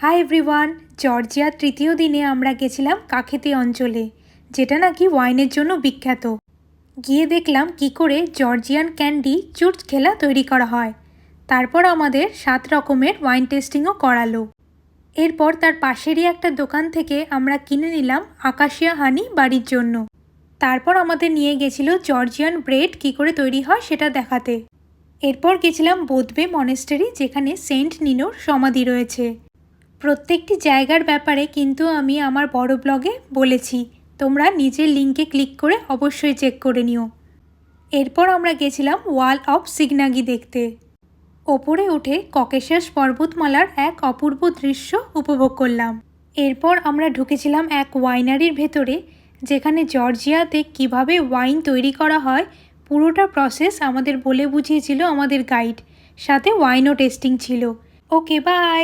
Hi everyone জর্জিয়ার তৃতীয় দিনে আমরা গেছিলাম কাখেতি অঞ্চলে, যেটা নাকি ওয়াইনের জন্য বিখ্যাত। গিয়ে দেখলাম কি করে জর্জিয়ান ক্যান্ডি চুট খেলা তৈরি করা হয়। তারপর আমাদের সাত রকমের ওয়াইন টেস্টিংও করালো। এরপর তার পাশেরই একটা দোকান থেকে আমরা কিনে নিলাম আকাশিয়া হানি বাড়ির জন্য। তারপর আমাদের নিয়ে গেছিল জর্জিয়ান ব্রেড কি করে তৈরি হয় সেটা দেখাতে। এরপর গেছিলাম বোধবে মনেস্টারি যেখানে সেন্ট নিনোর সমাধি রয়েছে। প্রত্যেকটি জায়গার ব্যাপারে কিন্তু আমি আমার বড় ব্লগে বলেছি। তোমরা নিজের লিঙ্কে ক্লিক করে অবশ্যই চেক করে নিও। এরপর আমরা গেছিলাম ওয়াল অফ সিগনাগি দেখতে। ওপরে উঠে ককেশাস পর্বতমালার এক অপূর্ব দৃশ্য উপভোগ করলাম। এরপর আমরা ঢুকেছিলাম এক ওয়াইনারির ভেতরে, যেখানে জর্জিয়াতে কীভাবে ওয়াইন তৈরি করা হয়, পুরোটা প্রসেস আমাদের বলে বুঝিয়েছিল আমাদের গাইড সাথে ওয়াইনও টেস্টিং ছিল। Okay bye